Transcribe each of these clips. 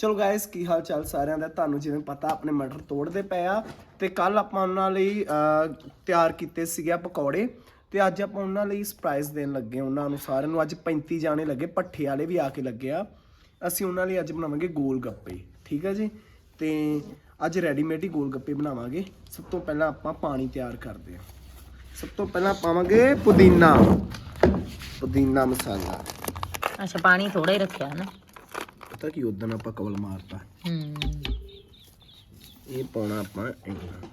ਚਲੋ ਗਾਇਸ ਕੀ ਹਾਲ ਚਾਲ ਸਾਰਿਆਂ ਦਾ? ਤੁਹਾਨੂੰ ਜਿਵੇਂ ਪਤਾ, ਆਪਣੇ ਮਟਰ ਤੋੜਦੇ ਪਏ ਆ ਤੇ ਕੱਲ ਆਪਾਂ ਉਹਨਾਂ ਲਈ ਤਿਆਰ ਕੀਤੇ ਸੀਗੇ ਪਕੌੜੇ ਤੇ ਅੱਜ ਆਪਾਂ ਉਹਨਾਂ ਲਈ ਸਰਪ੍ਰਾਈਜ਼ ਦੇਣ ਲੱਗੇ ਉਹਨਾਂ ਨੂੰ ਸਾਰਿਆਂ ਨੂੰ ਅੱਜ 35 ਜਾਣੇ ਲੱਗੇ ਪੱਠੇ ਵਾਲੇ ਵੀ ਆ ਕੇ ਲੱਗੇ ਆ। ਅਸੀਂ ਉਹਨਾਂ ਲਈ ਅੱਜ ਬਣਾਵਾਂਗੇ ਗੋਲ ਗੱਪੇ, ਠੀਕ ਹੈ ਜੀ? ਤੇ ਅੱਜ ਰੈਡੀਮੇਡ ਹੀ ਗੋਲ ਗੱਪੇ ਬਣਾਵਾਂਗੇ। ਸਭ ਤੋਂ ਪਹਿਲਾਂ ਆਪਾਂ ਪਾਣੀ ਤਿਆਰ ਕਰਦੇ ਹਾਂ। ਸਭ ਤੋਂ ਪਹਿਲਾਂ ਪਾਵਾਂਗੇ ਪੁਦੀਨਾ ਪੁਦੀਨਾ ਮਸਾਲਾ। ਅੱਛਾ, ਪਾਣੀ ਥੋੜਾ ਹੀ ਰੱਖਿਆ ਨਾ। ਪਤਾ ਕੀ ਉਦੋਂ ਆਪਾਂ ਕਵਲ ਮਾਰਤਾ। ਹੂੰ। ਇਹ ਪਾਉਣਾ ਆਪਾਂ ਇੰਨਾ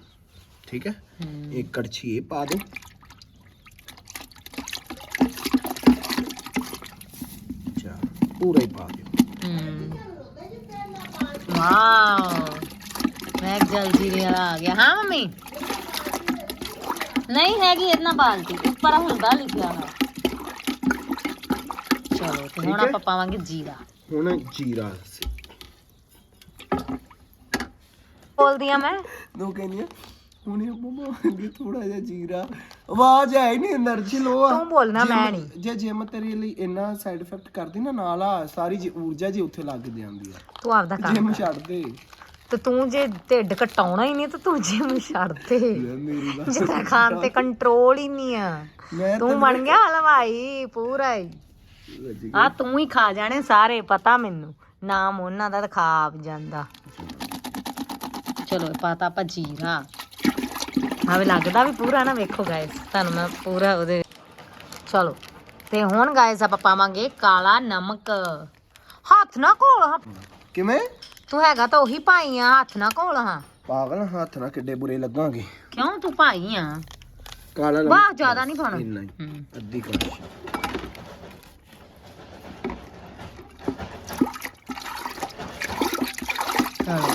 ਠੀਕ ਹੈ? ਹੂੰ। ਇੱਕ ਕੜਛੀ ਇਹ ਪਾ ਦੋ ਚਾ ਪੂਰਾ ਹੀ ਪਾ ਦਿਓ। ਹੂੰ। ਵਾਓ। ਮੈਂ ਜਲਦੀ ਵਾਲਾ ਆ ਗਿਆ। ਹਾਂ ਮੰਮੀ? ਨਹੀਂ ਹੈਗੀ ਇਤਨਾ ਬਾਲਟੀ। ਉੱਪਰ ਹੁੰਦਾ ਲਿਖਿਆ ਹੋਇਆ। ਚਲੋ ਤੇ ਹੁਣ ਹੈ। ਆਪਾਂ ਪਾਵਾਂਗੇ ਜੀਰਾ। ਹੁਣ ਜੀਰਾ ਬੋਲਦੀ ਆ ਮੈਂ। ਨੂੰ ਕਹਿੰਦੀ ਆ ਹੁਣੇ ਮਮਾ ਲਈ ਥੋੜਾ ਜਿਹਾ ਜੀਰਾ। ਆਵਾਜ਼ ਹੈ ਨਹੀਂ એનર્ਜੀ ਲੋ ਆ। ਤੂੰ ਬੋਲਣਾ ਮੈਂ ਨਹੀਂ। ਜੇ ਜਿਮ ਤੇਰੇ ਲਈ ਇੰਨਾ ਸਾਈਡ ਇਫੈਕਟ ਕਰਦੀ ਨਾ ਨਾਲ ਆ ਸਾਰੀ ਜੀ ਊਰਜਾ ਜੀ ਉੱਥੇ ਲੱਗ ਜਾਂਦੀ ਆ। ਤੂੰ ਆਪਦਾ ਕੰਮ ਜਿਮ ਕਰ। ਛੱਡ ਦੇ। ਤੇ ਤੂੰ ਜੇ ਢਿੱਡ ਘਟਾਉਣਾ ਹੀ ਨਹੀਂ ਤਾਂ ਤੂੰ ਜਿਮ ਛੱਡ ਤੇ ਮੇਰੀ ਬਾਤ ਖਾਣ ਤੇ ਕੰਟਰੋਲ ਹੀ ਨਹੀਂ ਆ। ਤੂੰ ਬਣ ਗਿਆ ਹਲਵਾਈ ਪੂਰਾ ਹੀ। ਆ ਤੂੰ ਹੀ ਖਾ ਜਾਣੇ ਸਾਰੇ ਪਤਾ ਮੈਨੂੰ। ਨਾਮ ਉਹਨਾਂ ਦਾ ਤਾਂ ਖਾ ਆਪ ਜਾਂਦਾ। ਚਲੋ ਪਾਤਾ ਆਪਾਂ ਜੀਰਾ। ਆਵੇ ਲੱਗਦਾ ਵੀ ਪੂਰਾ ਨਾ ਵੇਖੋ ਗਾਇਸ ਤੁਹਾਨੂੰ ਮੈਂ ਪੂਰਾ ਉਹਦੇ ਚਲੋ ਤੇ ਹੁਣ ਗਾਇਸ ਆਪਾਂ ਪਾਵਾਂਗੇ ਕਾਲਾ ਨਮਕ। ਹੱਥ ਨਾ ਹਾਂ। ਕਿਵੇਂ? ਤੂੰ ਹੈਗਾ ਤਾਂ ਉਹੀ ਭਾਈ ਆ ਹੱਥ ਨਾ ਘੋਲ ਹਾਂ। ਪਾਗਲ ਹੱਥ ਨਾਲ ਕਿੱਡੇ ਬੁਰੇ ਲੱਗਾਂਗੇ। ਕਿਉਂ ਤੂੰ ਭਾਈ ਆ? ਕਾਲਾ ਨਮਕ ਵਾਹ ਜ਼ਿਆਦਾ ਨਹੀਂ ਪਾਉਣਾ। ਇੰਨਾ ਹੀ। ਹੂੰ। ਅੱਧੀ ਕੜਛੀ ਚਲੋ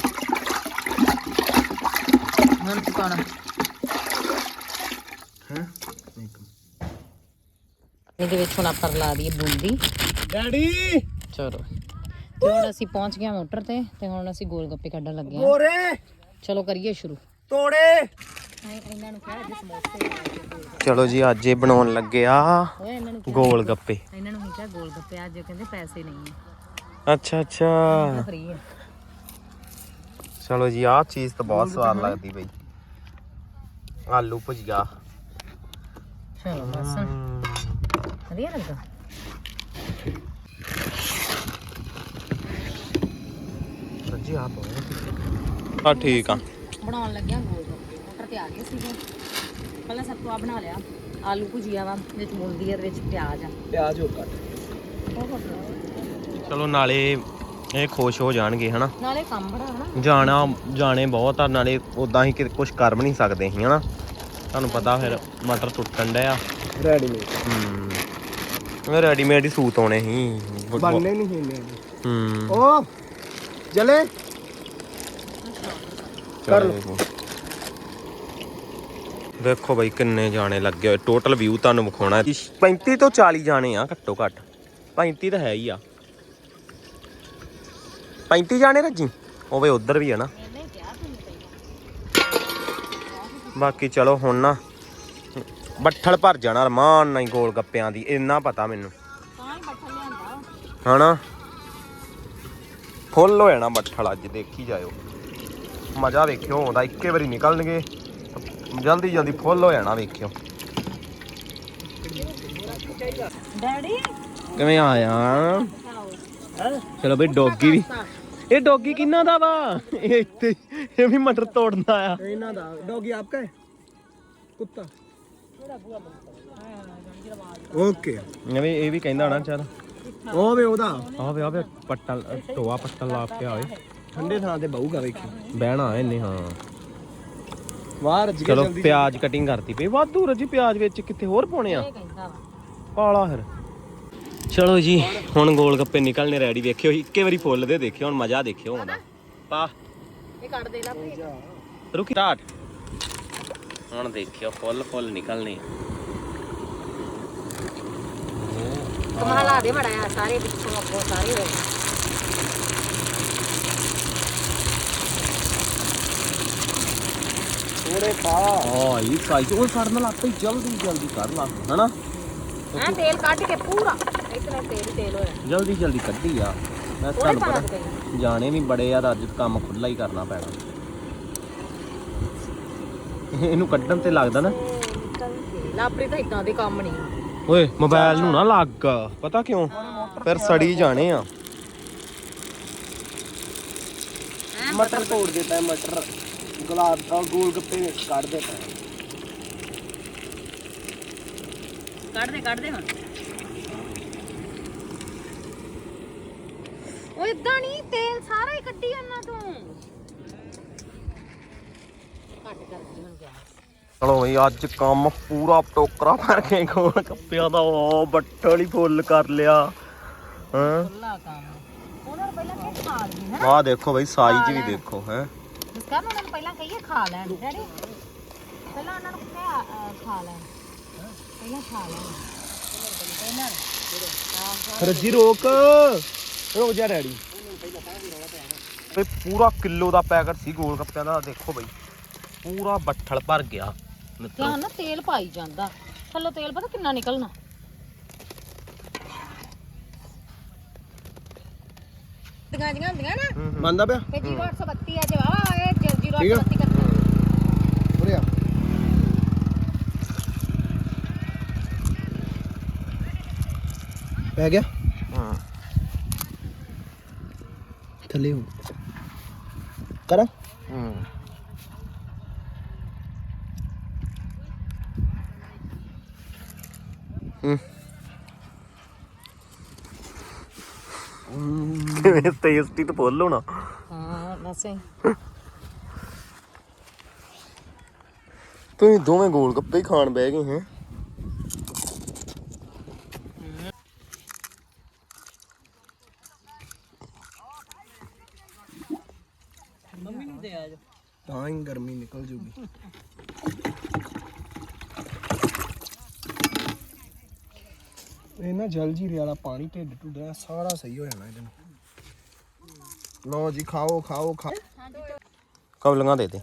ਹੁਣ ਹੈ? ਇਹਦੇ ਵਿੱਚ ਹੁਣ ਆਪਾਂ ਲਾ ਦਈਏ ਬੂੰਦੀ। ਡੈਡੀ! ਚਲੋ। ਤੇ ਹੁਣ ਅਸੀਂ ਪਹੁੰਚ ਗਏ ਮੋਟਰ ਤੇ ਤੇ ਹੁਣ ਅਸੀਂ ਗੋਲ ਗੱਪੇ ਕੱਢਣ ਲੱਗੇ ਹਾਂ। ਗੋਰੇ ਚਲੋ ਕਰੀਏ ਸ਼ੁਰੂ। ਤੋੜੇ! ਇਹਨਾਂ ਨੂੰ ਕਿਹਾ ਅੱਜ ਸਮੋਸੇ ਚਲੋ ਜੀ ਅੱਜ ਇਹ ਬਣਾਉਣ ਲੱਗੇ ਆ ਗੋਲ ਗੱਪੇ ਇਹਨਾਂ ਨੂੰ ਕਿਹਾ ਗੋਲ ਗੱਪੇ ਅੱਜ ਕਹਿੰਦੇ ਪੈਸੇ ਨਹੀਂ ਹੈ। ਅੱਛਾ ਅੱਛਾ। ਫ੍ਰੀ ਹੈ। ਚਲੋ ਜੀ ਆਹ ਚੀਜ਼ ਤਾਂ ਬਹੁਤ ਸਵਾਦ ਲੱਗਦੀ ਬਈ। ਆਲੂ ਭੁਜੀਆ। ਚਲੋ ਲਸਣ ਵਧੀਆ ਲੱਗਾ। ਸੱਜੀ ਆ ਆ ਠੀਕ ਆ। ਬਣਾਉਣ ਲੱਗਿਆ ਗੋਲ ਗੱਪੇ। ਮੋਟਰ ਤੇ ਆ ਗਏ ਸੀਗੇ। ਪਹਿਲਾਂ ਸਭ ਤੋਂ ਆ ਬਣਾ ਲਿਆ। ਆਲੂ ਭੁਜੀਆ ਵਾ ਵਿੱਚ ਮੁੰਦੀ ਹੈ ਵਿੱਚ ਪਿਆਜ਼ ਆ। ਪਿਆਜ਼ ਹੋਰ ਕੱਟ। ਚਲੋ ਨਾਲੇ ਇਹ ਖੁਸ਼ ਹੋ ਜਾਣਗੇ ਹਨਾ? ਨਾਲੇ ਕੰਮ ਬੜਾ ਹਨਾ? ਜਾਣਾ ਜਾਣੇ ਬਹੁਤ ਆ ਨਾਲੇ ਉਦਾਂ ਹੀ ਕੁਝ ਕਰ ਵੀ ਨਹੀਂ ਸਕਦੇ ਸੀ ਹਨਾ? ਤੁਹਾਨੂੰ ਪਤਾ ਫਿਰ ਮਟਰ ਟੁੱਟਣ ਡਿਆ। ਰੈਡੀਮੇਡ ਹੂੰ। ਇਹ ਰੈਡੀਮੇਡ ਹੀ ਸੂਤ ਆਉਣੇ ਸੀ। ਬਣਨੇ ਨਹੀਂ ਹੁੰਦੇ ਹੂੰ। ਓ ਜਲੇ। ਕਰ ਦੇਖੋ। ਬਈ ਕਿੰਨੇ ਜਾਣੇ ਲੱਗੇ ਹੋਏ। ਟੋਟਲ ਵਿਊ ਤੁਹਾਨੂੰ ਵਿਖਾਉਣਾ। 35 ਤੋਂ 40 ਜਾਣੇ ਆ ਘੱਟੋ ਘੱਟ। 35 ਤਾਂ ਹੈ ਹੀ ਆ। 35 ਜਾਣੇ ਰੱਜੀ? ਹੋਵੇ ਉਧਰ ਵੀ ਆ ਨਾ। ਬਾਕੀ ਚਲੋ ਹੁਣ ਨਾ ਬੱਠਲ ਭਰ ਜਾਣਾ ਰਮਾਨ ਨਹੀਂ ਗੋਲ ਗੱਪਿਆਂ ਦੀ ਇੰਨਾ ਪਤਾ ਮੈਨੂੰ। ਤਾਂ ਹੀ ਬੱਠਲ ਲਿਆਂਦਾ ਹਨਾ? ਫੁੱਲ ਹੋ ਜਾਣਾ ਬੱਠਲ ਅੱਜ ਦੇਖੀ ਜਾਇਓ। ਮਜ਼ਾ ਵੇਖਿਓ ਆਉਂਦਾ ਇੱਕੇ ਵਾਰੀ ਨਿਕਲਣਗੇ। ਜਲਦੀ ਜਲਦੀ ਫੁੱਲ ਹੋ ਜਾਣਾ ਵੇਖਿਓ। ਡੈਡੀ? ਕਿਵੇਂ ਆਇਆ? ਚਲੋ ਬਈ ਡੋਗੀ ਵੀ। ਇਹ ਡੋਗੀ ਕਿੰਨਾ ਦਾ ਵਾ? ਇਹ ਇੱਥੇ ਇਹ ਵੀ ਮਟਰ ਤੋੜਨਾ ਆ ਇਹਨਾਂ ਦਾ। ਡੌਗੀ ਆਪਕਾ ਹੈ? ਕੁੱਤਾ। ਓਕੇ। ਇਹ ਵੀ ਇਹ ਵੀ ਕਹਿੰਦਾ ਹੋਣਾ ਚੱਲ। ਉਹ ਵੇ ਉਹਦਾ। ਆਵੇ ਆਵੇ ਪੱਟਲ ਟੋਆ ਪੱਟਲ ਲਾ ਕੇ ਆਵੇ। ਠੰਡੇ ਥਾਂ ਤੇ ਬਹੂਗਾ ਵੇਖੀ। ਬਹਿਣਾ ਇਹਨੇ ਹਾਂ। ਬਾਹਰ ਰੱਜ ਚਲੋ ਜਲਦੀ ਪਿਆਜ਼ ਕਟਿੰਗ ਕਰਤੀ ਪਈ। ਵਾਧੂ ਰਜੀ ਪਿਆਜ਼ ਵਿੱਚ। ਕਿੱਥੇ ਹੋਰ ਪਾਉਣੇ ਆ? ਇਹ ਕਹਿੰਦਾ ਵਾ। ਪਾਲਾ ਫਿਰ। ਚਲੋ ਜੀ ਹੁਣ ਗੋਲ ਗੱਪੇ ਨਿਕਲਨੇ ਰੈਡੀ ਵੇਖਿਓ ਇੱਕੇ ਵਾਰੀ ਫੁੱਲ ਦੇ ਦੇਖਿਓ ਹੁਣ ਮਜ਼ਾ ਦੇਖਿਓ ਆਉਂਦਾ ਪਾ। ਇਹ ਕੱਢ ਦੇ ਲਾ ਭਈ। ਰੁਕੀ। ਸਟਾਰਟ। ਹੁਣ ਦੇਖਿਓ ਫੁੱਲ ਫੁੱਲ ਨਿਕਲਨੇ ਕਮਾਲ ਲਾ ਦੇ ਮੜਾ ਆ ਸਾਰੇ ਪਿੱਛੋਂ ਅੱਗੋਂ ਸਾਰੇ ਹੋਏ ਥੋੜੇ ਪਾ। ਹਾਂ ਇਹ ਸਾਈਜ਼ ਉਹ ਫੜਨ ਲੱਗ ਪਈ ਜਲਦੀ ਜਲਦੀ ਕਰ ਲਾ ਹਨਾ? ਐ ਤੇਲ ਕੱਢ ਕੇ ਪੂਰਾ। ਇਤਨਾ ਤੇਲ ਹੀ ਤੇਲ ਹੋਇਆ। ਜਲਦੀ ਜਲਦੀ ਕੱਢੀ ਆ। ਮੈਂ ਤੁਹਾਨੂੰ ਪਾ ਪਤਾ ਦੇ ਜਾਣੇ ਵੀ ਬੜੇ ਆ ਤਾਂ ਅੱਜ ਕੰਮ ਖੁੱਲਾ ਹੀ ਕਰਨਾ ਪੈਣਾ। ਇਹਨੂੰ ਕੱਢਣ ਤੇ ਲੱਗਦਾ ਨਾ। ਲਾਪਰੀ ਤਾਂ ਇਦਾਂ ਦੇ ਕੰਮ ਨਹੀਂ ਓਏ ਮੋਬਾਈਲ ਨੂੰ ਨਾ ਲੱਗ। ਪਤਾ ਕਿਉਂ? ਫਿਰ ਸੜੀ ਜਾਣੇ ਆ। ਮਟਰ ਤੋੜ ਦੇਤਾ ਮਟਰ। ਗੁਲਾਬ ਦਾ ਗੋਲ ਗੱਪੇ ਕੱਢ ਦੇਤਾ ਹੈ। ਕੱਢ ਦੇ ਕੱਢ ਦੇ ਹੁਣ। ਉਹ ਇਦਾਂ ਨਹੀਂ ਤੇਲ ਸਾਰਾ ਹੀ ਕੱਢੀ ਜਾਂਦਾ ਤੂੰ। ਘੱਟ ਕਰ ਦੇ ਹੁਣ ਗੈਸ ਚਲੋ ਬਈ ਅੱਜ ਕੰਮ ਪੂਰਾ ਟੋਕਰਾ ਭਰ ਕੇ ਗੋਲ ਕੱਪਿਆਂ ਦਾ ਉਹ ਬੱਟਲ ਹੀ ਫੁੱਲ ਕਰ ਲਿਆ। ਹਾਂ? ਖੁੱਲਾ ਕੰਮ। ਉਹਨਾਂ ਨੂੰ ਪਹਿਲਾਂ ਕਿ ਖਾ ਲਈ ਹੈ ਆਹ ਦੇਖੋ ਬਈ ਸਾਈਜ਼ ਵੀ ਦੇਖੋ ਹੈ? ਜਿਸ ਕਾਰਨ ਉਹਨਾਂ ਨੂੰ ਪਹਿਲਾਂ ਕਹੀਏ ਖਾ ਲੈਣ ਡੈਡੀ ਪਹਿਲਾਂ ਉਹਨਾਂ ਨੂੰ ਕਹਿਆ ਅਹ, ਖਾ ਲੈਣ। ਪਹਿਲਾਂ ਖਾ ਲੈਣ। ਰੱਜੀ ਰੋਕ। ਰੁਕ ਜਾ ਡੈਡੀ। ਬਈ ਪੂਰਾ ਕਿਲੋ ਦਾ ਪੈਕਟ ਸੀ ਗੋਲ ਗੱਪਿਆਂ ਦਾ ਦੇਖੋ ਬਈ। ਪੂਰਾ ਬੱਠਲ ਭਰ ਗਿਆ ਮਿੱਤਰੋ। ਧਿਆਨ ਨਾਲ ਤੇਲ ਪਾਈ ਜਾਂਦਾ। ਥੱਲੋਂ ਤੇਲ ਪਤਾ ਕਿੰਨਾ ਨਿਕਲਣਾ? ਦੀਆਂ ਦੀਆਂ ਹੁੰਦੀਆਂ ਨਾ। ਮੰਨਦਾ ਪਿਆ? ਤੇ 0832 ਆ ਜਵਾ ਇਹ 0832 ਕਰਦੇ ਉਰੇ ਆ। ਪੈ ਗਿਆ ਹਾਂ ਥੱਲੇ ਹੋ ਕਰਾਂ? ਹੂੰ। ਕਿਵੇਂ ਟੇਸਟੀ ਤਾਂ ਫੁੱਲ ਹੋਣਾ? ਹਾਂ ਨਸੇ। ਤੁਸੀਂ ਦੋਵੇਂ ਗੋਲ ਗੱਪੇ ਹੀ ਖਾਣ ਬਹਿ ਗਏ ਹੈ। ਮੰਮੀ ਨੂੰ ਦੇ ਆ ਜਾ ਤਾਂ ਹੀ ਗਰਮੀ ਨਿਕਲ ਜੂਗੀ। ਇਹ ਨਾ ਜਲ ਜੀਰੇ ਵਾਲਾ ਪਾਣੀ ਢਿੱਡ ਟੁੱਡਾ ਸਾਰਾ ਸਹੀ ਹੋ ਜਾਣਾ ਇਹਦੇ ਨਾਲ। ਲਓ ਜੀ ਖਾਓ ਖਾਓ ਖਾ ਕਬਲੀਆਂ ਦੇ ਦੇ।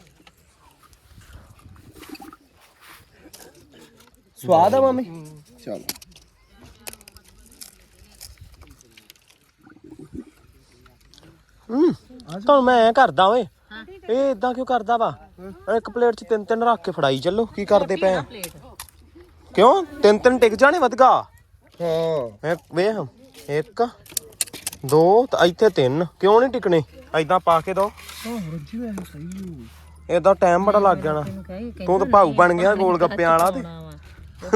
ਸਵਾਦ ਆ ਮਾਮੀ? ਚਲ। ਹੂੰ ਤੁਹਾਨੂੰ ਮੈਂ ਐਂ ਕਰਦਾ ਓਏ। ਇਹ ਇਦਾਂ ਕਿਉਂ ਕਰਦਾ ਵਾ? ਇੱਕ ਪਲੇਟ 'ਚ ਤਿੰਨ ਤਿੰਨ ਰੱਖ ਕੇ ਫੜਾਈ ਚੱਲੋ ਕੀ ਕਰਦੇ ਪਏ ਆ? ਕਿਉਂ? ਤਿੰਨ ਤਿੰਨ ਟਿਕ ਜਾਣੇ ਵਧਗਾ? ਹਾਂ। ਇੱਕ ਵੇਖ ਇੱਕ ਦੋ ਤੇ ਇੱਥੇ ਤਿੰਨ। ਕਿਉਂ ਨਹੀਂ ਟਿਕਣੇ? ਐਦਾਂ ਪਾ ਕੇ ਦੋ। ਰੱਜੀ ਹੋਇਆ ਸਹੀ ਹੋ ਏਦਾਂ ਟਾਈਮ ਬੜਾ ਲੱਗ ਜਾਣਾ। ਤੂੰ ਤਾਂ ਭਾਊ ਬਣ ਗਿਆ ਗੋਲ ਗੱਪਿਆਂ ਵਾਲਾ ਤੇ।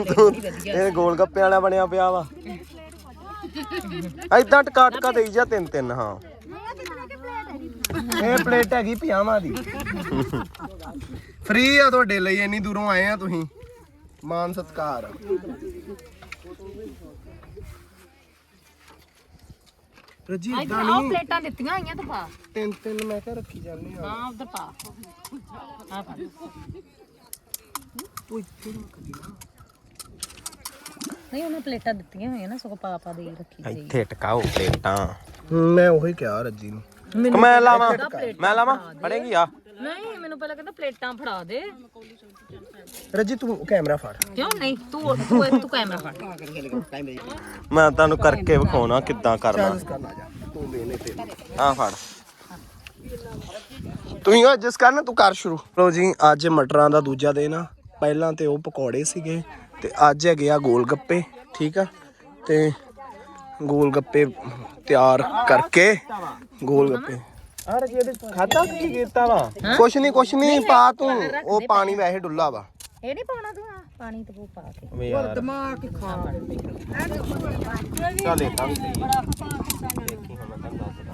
ਤੂੰ ਇਹ ਗੋਲ ਗੱਪਿਆਂ ਵਾਲਾ ਬਣਿਆ ਪਿਆ ਵਾ। ਐਦਾਂ ਟਕਾ ਟਕਾ ਦੇਈ ਜਾ ਤਿੰਨ ਤਿੰਨ ਹਾਂ। ਇਹ ਪਲੇਟ ਹੈਗੀ ਪਜਾਮਾ ਦੀ। ਫ੍ਰੀ ਆ ਤੁਹਾਡੇ ਲਈ ਇੰਨੀ ਦੂਰੋਂ ਆਏ ਆ ਤੁਸੀਂ। ਮਾਨ ਸਤਕਾਰ। ਰੱਜੀ ਇੱਧਰ ਆਹ ਪਲੇਟਾਂ ਦਿੱਤੀਆਂ ਹੋਈਆਂ ਤਾਂ ਪਾ। ਤਿੰਨ ਤਿੰਨ ਮੈਂ ਕਿਹਾ ਰੱਖੀ ਜਾਂਦੇ ਆ। ਹਾਂ ਉਧਰ ਪਾ। ਆ ਪਾ। ਉਹ ਇੱਥੇ ਰੱਖ ਦੀ ਨਾ। ਨਹੀਂ ਉਹਨਾਂ ਪਲੇਟਾਂ ਦਿੱਤੀਆਂ ਹੋਈਆਂ ਨਾ ਸਗੋਂ ਪਾ ਪਾ ਦੇ ਰੱਖੀ ਜਾਈ ਇੱਥੇ ਟਕਾਓ ਪਲੇਟਾਂ। ਮੈਂ ਉਹੀ ਕਿਹਾ ਰੱਜੀ ਨੂੰ। ਕਿ ਮੈਂ ਲਾਵਾਂ। ਮੈਂ ਲਾਵਾਂ? ਫੜੇਗੀ ਆ? ਨਹੀਂ ਮੈਨੂੰ ਪਹਿਲਾਂ ਕਹਿੰਦਾ ਪਲੇਟਾਂ ਫੜਾ ਦੇ। ਰੱਜੀ ਤੂੰ ਕੈਮਰਾ ਫੜ। ਕਿਉਂ ਨਹੀਂ? ਤੂੰ ਤੂੰ ਤੂੰ ਕੈਮਰਾ ਫੜ। ਮੈਂ ਤੁਹਾਨੂੰ ਕਰਕੇ ਵਿਖਾਉਣਾ ਕਿੱਦਾਂ ਕਰਨਾ। ਆ ਫੜ। ਤੂੰ ਹੀ ਜਿਸ ਕਰਨ ਤੂੰ ਕਰ ਸ਼ੁਰੂ। ਲੋ ਜੀ ਅੱਜ ਮਟਰਾਂ ਦਾ ਦੂਜਾ ਦਿਨ ਆ। ਪਹਿਲਾਂ ਤੇ ਉਹ ਪਕੌੜੇ ਸੀਗੇ ਤੇ ਅੱਜ ਹੈਗੇ ਆ ਗੋਲ ਗੱਪੇ ਠੀਕ ਆ? ਤੇ ਗੋਲ ਗੱਪੇ ਤਿਆਰ ਕਰਕੇ ਗੋਲ ਗੱਪੇ ਅਰੇ ਜੀ ਇਹਦੇ ਖਾਤਾ ਕੀ ਕੀਤਾ ਵਾ? ਕੁਛ ਨਹੀਂ ਕੁਛ ਨਹੀਂ ਪਾ ਤੂੰ। ਉਹ ਪਾਣੀ ਵੈਸੇ ਡੁੱਲਾ ਵਾ। ਇਹ ਨਹੀਂ ਪਾਉਣਾ ਤੂੰ ਆ ਪਾਣੀ ਤੇ ਉਹ ਪਾ ਕੇ। ਵੇ ਯਾਰ। ਦਿਮਾਗ ਖਾ ਚੱਲ ਇਦਾਂ ਵੀ ਸਹੀ। ਹੈ। ਦੇਖੀ ਹੁਣ ਮੈਂ ਤੁਹਾਨੂੰ ਦੱਸਦਾ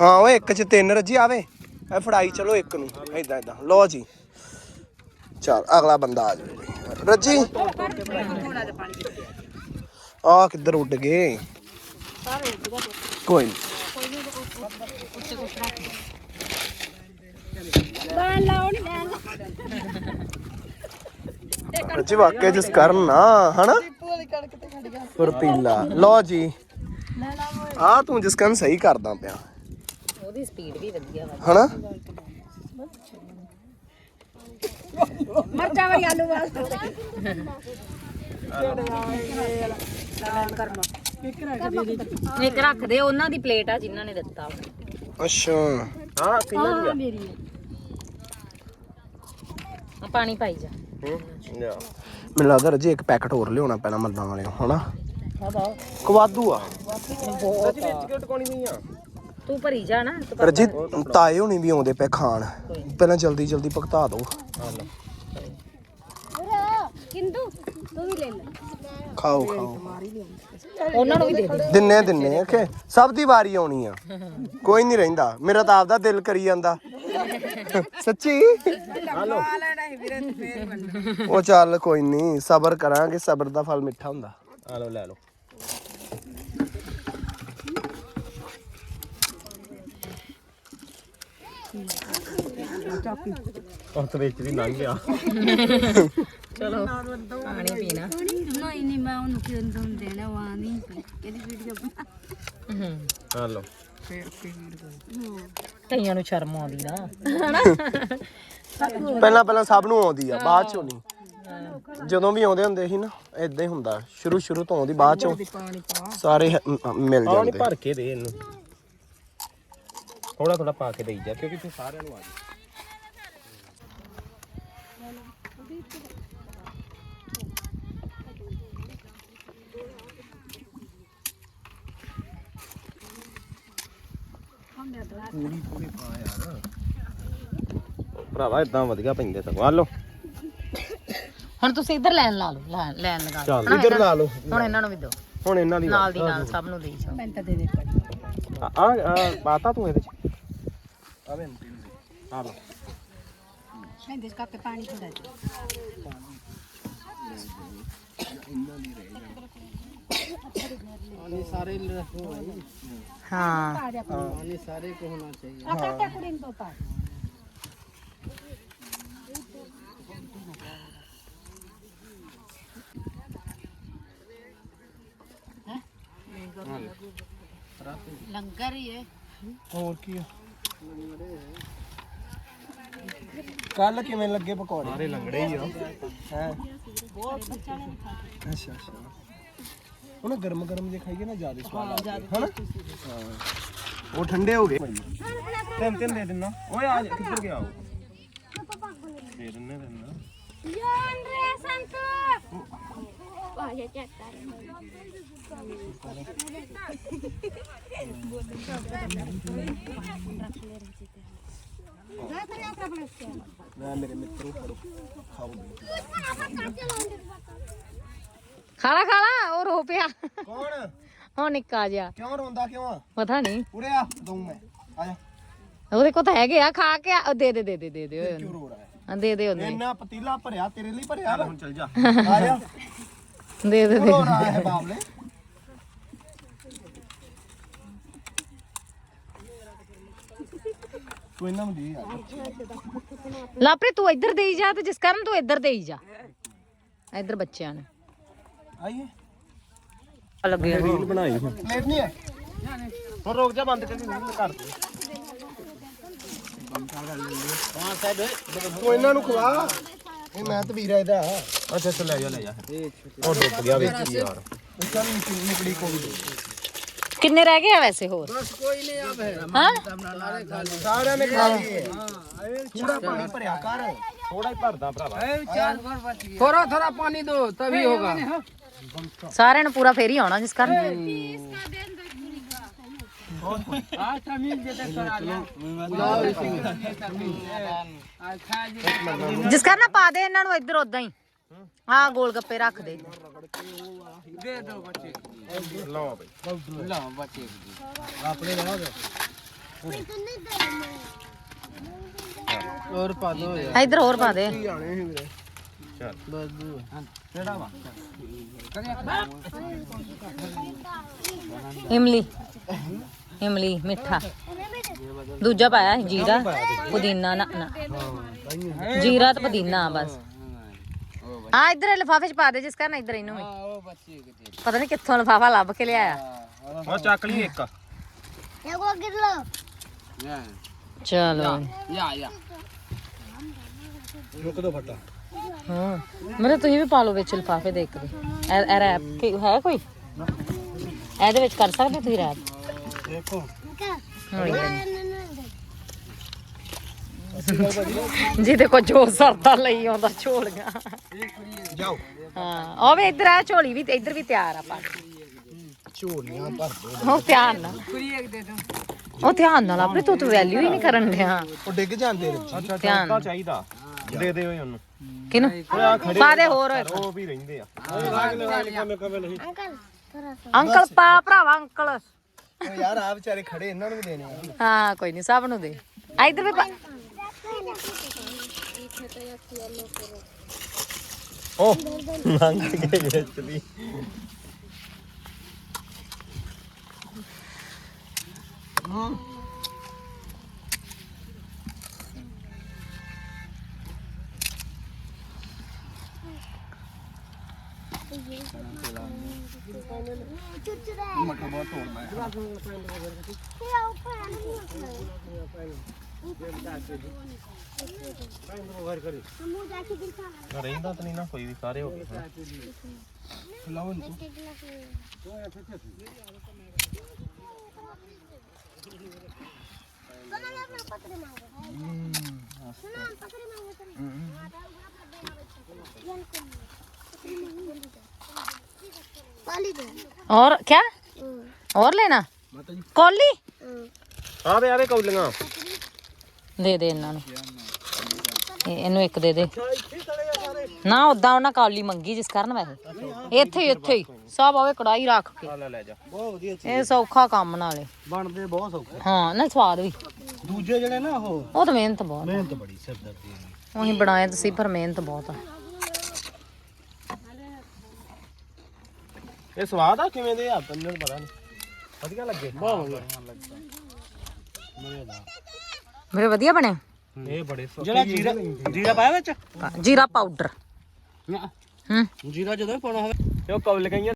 ਹਾਂ ਉਹ ਇੱਕ ਚ ਤਿੰਨ ਰੱਜੀ ਆਵੇ। ਇਹ ਫੜਾਈ, ਚਲੋ ਇੱਕ ਨੂੰ, ਏਦਾਂ ਏਦਾਂ। ਲਓ ਜੀ। ਚਲ, ਅਗਲਾ ਬੰਦਾ ਆ ਜਾਵੇ। ਰੱਜੀ। ਆ ਕਿੱਧਰ ਉੱਡ ਗਏ? ਕੋਈ ਨਹੀਂ ਰੱਜੀ, ਵਾਕਿਆ ਜਿਸ ਕਰਨ ਨਾ, ਹਨਾ? ਫੁਰਤੀਲਾ। ਲਓ ਜੀ। ਆ ਤੂੰ ਜਿਸ ਕਰਨ ਸਹੀ ਕਰਦਾ ਪਿਆ। ਉਹਦੀ ਸਪੀਡ ਵੀ ਵਧੀਆ ਵਾ। ਹਨਾ? ਮਰਚਾਂ ਵਾਲੀ ਆਲੂ ਵਾਸਤੇ ਇੱਕ ਰੱਖ ਦੇ ਉਹਨਾਂ ਦੀ ਪਲੇਟ ਆ ਜਿਨ੍ਹਾਂ ਨੇ ਦਿੱਤਾ। ਅੱਛਾ। ਹਾਂ ਕਿੰਨਾ ਦੀ ਮੇਰੀ ਆ ਪਾਣੀ ਪਾਈ ਜਾ। ਆ ਮੈਨੂੰ ਲੱਗਦਾ ਰਜੀ ਇੱਕ ਪੈਕਟ ਹੋਰ ਲਿਆਉਣਾ ਪੈਣਾ ਮੱਦਾਂ ਵਾਲੇ ਹਨਾ? ਕਵਾਦੂ ਆ। ਸੱਚ ਵਿੱਚ ਕਿਉਂ ਟਕਾਉਣੀ ਨਹੀਂ ਆ? ਤੂੰ ਭਰੀ ਜਾ ਨਾ ਤੂੰ ਰਜੀ ਤਾਏ ਹੋਣੀ ਵੀ ਆਉਂਦੇ ਪਏ ਖਾਣ। ਪਹਿਲਾਂ ਜਲਦੀ ਜਲਦੀ ਭਗਤਾ ਦਿਓ। ਕਿੰਦੂ ਤੂੰ ਵੀ ਲੈ ਲੈ। ਖਾਓ ਖਾਓ। ਉਹਨਾਂ ਨੂੰ ਵੀ ਦੇ ਦੇ। ਦਿੰਨੇ ਦਿੰਨੇ ਓਕੇ। ਸਭ ਦੀ ਵਾਰੀ ਆਉਣੀ ਆ। ਕੋਈ ਨਹੀਂ ਰਹਿੰਦਾ। ਮੇਰਾ ਤਾਂ ਆਪਦਾ ਦਿਲ ਕਰੀ ਜਾਂਦਾ। ਸੱਚੀ? ਉਹ ਚੱਲ ਕੋਈ ਨਹੀਂ ਸਬਰ ਕਰਾਂਗੇ। ਸਬਰ ਦਾ ਫਲ ਮਿੱਠਾ ਹੁੰਦਾ। ਆ ਲਓ ਲੈ ਲਓ। ਉਹ ਤਾਂ ਵਿੱਚ ਦੀ ਲੰਘ ਗਿਆ। ਚਲੋ ਪਾਣੀ ਪੀਣਾ। ਨਹੀਂ ਨਹੀਂ ਮੈਂ ਉਹਨੂੰ ਕਿਉਂ ਦੂੰ ਦੇਣਾ ਵਾ ਨਹੀਂ ਇਹਦੀ ਵੀਡੀਓ ਬਣਾ ਆ ਲਓ ਕਈਆਂ ਨੂੰ ਸ਼ਰਮ ਆਉਂਦੀ ਨਾ। ਪਹਿਲਾਂ ਪਹਿਲਾਂ ਸਭ ਨੂੰ ਆਉਂਦੀ ਆ ਬਾਅਦ ਚੋਂ ਨਹੀਂ। ਜਦੋਂ ਵੀ ਆਉਂਦੇ ਹੁੰਦੇ ਸੀ ਨਾ ਇਦਾਂ ਹੀ ਹੁੰਦਾ। ਸ਼ੁਰੂ ਸ਼ੁਰੂ ਤੋਂ ਆਉਂਦੀ ਬਾਅਦ ਚੋਂ ਸਾਰੇ ਮਿਲ ਜਾਂਦੇ। ਭਰ ਕੇ ਦੇ ਇਹਨੂੰ। ਥੋੜਾ ਥੋੜਾ ਪਾ ਕੇ ਦੇਈ ਜਾ ਕਿਉਂਕਿ ਫਿਰ ਸਾਰਿਆਂ ਨੂੰ ਆ ਜੀ ਪੂਰੀ ਪੂਰੀ ਪਾ ਯਾਰ ਭਰਾਵਾ ਇਦਾਂ ਵਧੀਆ ਪੈਂਦੇ ਸਗੋਂ। ਆ ਲਓ। ਹੁਣ ਤੁਸੀਂ ਇੱਧਰ ਲੈਣ ਲਾ ਲਓ ਲੈ- ਲੈਣ ਲਗਾ ਲਓ ਚੱਲ ਇੱਧਰ ਲਾ ਲਓ। ਹੁਣ ਇਹਨਾਂ ਨੂੰ ਵੀ ਦਿਓ। ਹੁਣ ਇਹਨਾਂ ਦੀ ਨਾਲ ਦੀ ਨਾਲ ਸਭ ਨੂੰ ਦੇਈ ਜਾਓ। ਮੈਂ ਤਾਂ ਦੇ ਦੇ ਆ ਆ ਪਾਤਾ ਤੂੰ ਇਹਦੇ ਚ? ਆ ਵੇ ਆ ਲਓ ਮੈਂ ਜਿਸ ਕਰਕੇ ਪਾਣੀ ਥੋੜਾ ਜਿਹਾ ਹਾਂ ਆਟਾ ਕੁੜੀ ਨੂੰ ਪਾ ਲੰਗਰ ਹੀ ਹੈ ਹੋਰ ਕੀ ਆ ਕੱਲ ਕਿਵੇਂ ਲੱਗੇ ਪਕੌੜੇ? ਸਾਰੇ ਲੰਗੜੇ ਹੀ ਆ। ਹੈ? ਅੱਛਾ ਅੱਛਾ। ਉਹਨਾਂ ਗਰਮ ਗਰਮ ਜੇ ਖਾਈਏ ਨਾ ਜ਼ਿਆਦਾ ਸਵਾਦ ਆਉਂਦਾ ਹਨਾ? ਹਾਂ ਉਹ ਠੰਡੇ ਹੋ ਗਏ। ਤਿੰਨ ਤਿੰਨ ਦੇ ਦਿੰਨਾ। ਓਏ ਆ ਕਿੱਧਰ ਗਿਆ ਉਹ? ਦੇ ਦਿੰਨੇ ਦਿੰਨਾ ਯਾਰ ਸੰਤ। ਆ ਜਾ ਮੈਂ ਮੇਰੇ ਮਿੱਤਰੋ ਫੜੋ ਖਾਓ ਖਾ ਲਾ ਖਾ ਲਾ ਉਹ ਰੋ ਪਿਆ। ਕੌਣ? ਹੁਣ ਨਿੱਕਾ ਜਿਹਾ। ਕਿਉਂ ਰੋਂਦਾ ਕਿਉਂ? ਆ ਪਤਾ ਨਹੀਂ। ਉਰੇ ਆ ਦਊਂ ਮੈਂ। ਆ ਜਾ। ਉਹਦੇ ਕੋਲ ਤਾਂ ਹੈਗੇ ਆ ਖਾ ਕੇ ਆ- ਦੇ ਦੇ ਦੇ ਦੇ ਦੇ ਦੇ। ਕਿਉਂ ਰੋ ਰਹਾ ਹੈ? ਹਾਂ, ਦੇ ਦੇ ਉਹਨੇ। ਇੰਨਾ ਪਤੀਲਾ ਭਰਿਆ ਤੇਰੇ ਲਈ ਭਰਿਆ। ਹੁਣ ਚੱਲ ਜਾ। ਆ ਜਾ। ਦੇ ਦੇ ਦੇ। ਰੋ ਰਹਾ ਹੈ ਬਾਬਲੇ? ਤੂੰ ਇਹਨਾਂ ਨੂੰ ਦੇ ਯਾਰ ਲਾਪਰੇ ਤੂੰ ਇੱਧਰ ਦੇਈ ਜਾ ਤੇ ਜਿਸ ਕਰਨ ਤੂੰ ਇੱਧਰ ਦੇਈ ਜਾ। ਇੱਧਰ ਬੱਚਿਆਂ ਨੂੰ। ਆਈਏ। ਲੱਗੇ ਰੀਲ ਬਣਾਈ ਹੁਣ ਪਲੇਟ ਨਹੀਂ ਹੈ ਹੁਣ ਰੁਕ ਜਾ ਬੰਦ ਕਰ ਕਰ ਦੇ। ਤੂੰ ਇਹਨਾਂ ਨੂੰ ਖਵਾ। ਇਹ ਮੈਂ ਤੇ ਵੀਰਾ ਇਹਦਾ। ਅੱਛਾ ਅੱਛਾ ਲੈ ਜਾ ਲੈ ਜਾ। ਉਹ ਡੁੱਬ ਗਿਆ ਵਿੱਚ ਹੀ ਯਾਰ। ਚੱਲ ਨਿਕਲੀ ਕੋਈ। ਕਿੰਨੇ ਰਹਿ ਗਏ ਆ ਵੈਸੇ ਹੋਰ? ਬਸ ਕੋਈ ਨਹੀਂ ਆਪ ਹੈ ਹਾਂ? ਸਾਰਿਆਂ ਨੇ ਖਾ ਲਈ ਥੋੜਾ ਪਾਣੀ ਭਰਿਆ ਕਰ। ਥੋੜਾ ਹੀ ਭਰਦਾ ਭਰਾਵਾ। ਥੋੜਾ ਥੋੜਾ ਪਾਣੀ ਦੋ ਤभी ਹੋਗਾ। ਸਾਰਿਆਂ ਨੂੰ ਪੂਰਾ ਫੇਰ ਹੀ ਆਉਣਾ ਜਿਸ ਕਾਰਨ। ਜਿਸ ਕਾਰਨ ਪਾ ਦੇ ਇਹਨਾਂ ਨੂੰ ਇੱਧਰ ਉਦਾਂ ਹੀ। ਹਾਂ ਗੋਲ ਗੱਪੇ ਰੱਖ ਦੇ। ਦੇ ਦੋ ਬੱਚੇ। ਲਓ ਬਈ। ਲਓ ਬੱਚੇ। ਆਪਣੇ ਲਓ ਹੋਰ ਪਾ ਦੋ। ਯਾਰ ਇਧਰ ਹੋਰ ਪਾ ਦੇ। ਇਮਲੀ। ਇਮਲੀ ਮਿੱਠਾ। ਦੂਜਾ ਪਾਇਆ ਜੀਰਾ। ਪੁਦੀਨਾ ਨਾ ਨਾ। ਜੀਰਾ ਤੇ ਪੁਦੀਨਾ ਬਸ। ਆ ਇਧਰ ਲਫਾਫੇ ਚ ਪਾ ਦੇ ਜਿਸ ਕਰਨ ਇਧਰ ਇਹਨੂੰ ਵੀ। ਪਤਾ ਨਹੀਂ ਕਿੱਥੋਂ ਲਫਾਫਾ ਲੱਭ ਕੇ ਲਿਆਇਆ। ਹਾਂ ਮੈਂ ਚੱਕ ਲਈ ਇੱਕ। ਦੇਖੋ ਗਿਰਲੋ ਯਾ ਚਲੋ। ਯਾ ਯਾ ਰੁਕ ਦੋ ਫਟਾ। ਹਾਂ। ਮੇਰੇ ਤੁਸੀਂ ਵੀ ਪਾ ਲਓ ਵਿੱਚ ਲਫਾਫੇ ਦੇ ਇੱਕ ਦੇ ਇਹ ਇਹ ਰੈਪ ਕੀ ਹੈ ਕੋਈ? ਇਹਦੇ ਵਿੱਚ ਕਰ ਸਕਦੇ ਤੁਸੀਂ ਰੈਪ? ਦੇਖੋ। ਹਾਂ ਜਿਹਦੇ ਕੋ ਜੋ ਸਰਦਾ ਲਈ ਆਉਂਦਾ ਝੋਲੀਆਂ। ਜਾਓ। ਹਾਂ ਉਹ ਵੀ ਇੱਧਰ ਆ ਝੋਲੀ ਵੀ ਇੱਧਰ ਵੀ ਤਿਆਰ ਆ ਪਾ ਝੋਲੀਆਂ ਭਰ ਦੋ। ਉਹ ਧਿਆਨ ਨਾਲ। ਉਹ ਧਿਆਨ ਨਾਲ ਆਪਣੇ ਤੂੰ ਤਾਂ ਵੈਲਿਊ ਹੀ ਨਹੀਂ ਕਰਨ ਡਿਆ। ਉਹ ਡਿੱਗ ਜਾਂਦੇ ਨੇ। ਅੱਛਾ ਧਿਆਨ ਚਾਹੀਦਾ। ਦੇ ਦੇ ਓਏ ਉਹਨੂੰ। ਕਿਨੂੰ ਪਾ ਦੇ ਹੋਰ ਉਹ ਵੀ ਰਹਿੰਦੇ ਆ। ਅੰਕਲ ਪਾ ਭਰਾਵਾ ਅੰਕਲ। ਉਹ ਯਾਰ ਆ ਵਿਚਾਰੇ ਖੜੇ ਇਹਨਾਂ ਨੂੰ ਵੀ ਦੇਣੇ ਆ। ਹਾਂ ਕੋਈ ਨਹੀਂ ਸਭ ਨੂੰ ਦੇ। ਆ ਇੱਧਰ ਵੀ ਪਾ ਉਹ ਲੰਘ ਕੇ ਵਿੱਚ ਦੀ ਮਟਰ ਬਹੁਤ ਤੋੜਦਾ ਹੈ ਰਹਿੰਦਾ ਤਾਂ ਨਹੀਂ ਨਾ ਕੋਈ ਵੀ ਸਾਰੇ ਹੋ ਗਏ ਹੁਣ। ਲਾਓ ਇਹਨੂੰ और क्या और लेना कौली ਆਵੇ ਆਵੇ ਕੌਲੀਆਂ ਦੇ ਦੇ ਇਹਨਾਂ ਨੂੰ। ਇਹ- ਇਹਨੂੰ ਇੱਕ ਦੇ ਦੇ। ਨਾ ਉਦਾਂ ਉਹਨਾਂ ਕੌਲੀ ਮੰਗੀ ਜਿਸ ਕਾਰਨ ਵੈਸੇ। ਇੱਥੇ ਹੀ ਇੱਥੇ ਹੀ। ਸਭ ਆਵੇ ਕੜਾਈ ਰੱਖ ਕੇ। ਆ ਲੈ ਲੈ ਜਾ। ਬਹੁਤ ਵਧੀਆ ਇਹ ਸੌਖਾ ਕੰਮ ਨਾਲੇ। ਬਣਦੇ ਬਹੁਤ ਸੌਖੇ। ਹਾਂ ਨਾ ਸਵਾਦ ਵੀ। ਦੂਜੇ ਜਿਹੜੇ ਨਾ ਉਹ ਉਹ ਤਾਂ ਮਿਹਨਤ ਬਹੁਤ। ਮਿਹਨਤ ਬੜੀ ਸਿਰਦਰਦੀ ਹੈ ਉਹੀ ਬਣਾਏ ਤਾਂ ਸੀ ਪਰ ਮਿਹਨਤ ਬਹੁਤ ਆ। ਇਹ ਸਵਾਦ ਆ ਕਿਵੇਂ ਦੇ ਆ? ਤੈਨੂੰ ਪਤਾ ਨਹੀਂ ਵਧੀਆ ਲੱਗੇ। ਬਹੁਤ ਵਧੀਆ। ਮੇਰੇ ਵਧੀਆ ਬਣੇ ਇਹ ਬੜੇ ਜਿਹੜਾ ਜੀਰਾ ਜੀਰਾ ਪਾਇਆ ਵਿੱਚ? ਜੀਰਾ ਪਾਊਡਰ। ਹੂੰ। ਜੀਰਾ ਜਦੋਂ ਵੀ ਪਾਉਣਾ ਹੋਵੇ। ਇਹ ਕੌਲੀਆਂ